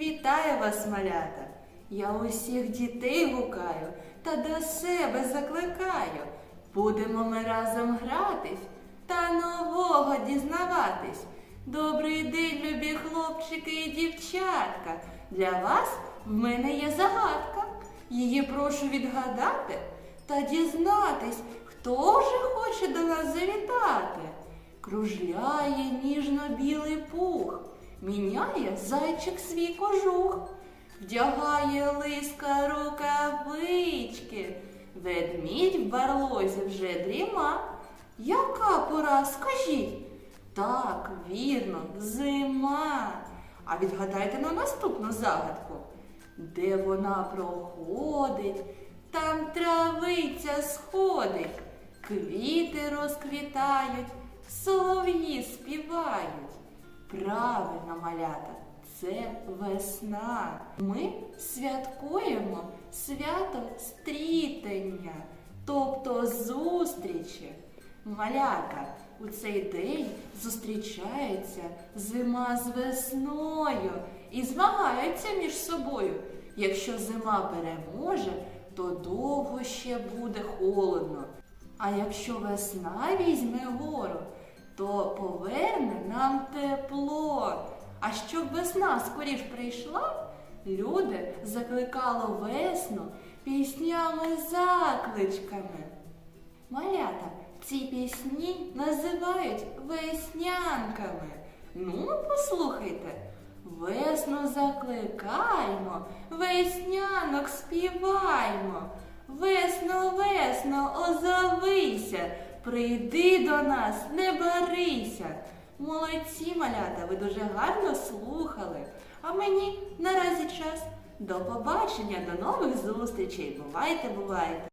Вітаю вас, малята! Я усіх дітей гукаю та до себе закликаю. Будемо ми разом гратись та нового дізнаватись. Добрий день, любі хлопчики і дівчатка. Для вас в мене є загадка. Її прошу відгадати та дізнатись, хто же хоче до нас завітати. Кружляє ніжно-білий пух, міняє зайчик свій кожух, вдягає лиска рукавички, ведмідь в барлозі вже дріма. Яка пора, скажіть? Так, вірно, зима. А відгадайте на наступну загадку. Де вона проходить, там травиця сходить, квіти розквітають, солов'ї співають. Правильно, малята, це весна. Ми святкуємо свято стрітення, тобто зустрічі. Малята, у цей день зустрічається зима з весною і змагаються між собою. Якщо зима переможе, то довго ще буде холодно. А якщо весна візьме гору, то поверне нам тепло. А щоб весна скоріш прийшла, люди закликали весну піснями-закличками. Малята, ці пісні називають веснянками. Ну, послухайте. Весну закликаймо, веснянок співаймо. Весно, весно, озовися, прийди до нас, не барися. Молодці, малята, ви дуже гарно слухали. А мені наразі час. До побачення, до нових зустрічей. Бувайте, бувайте!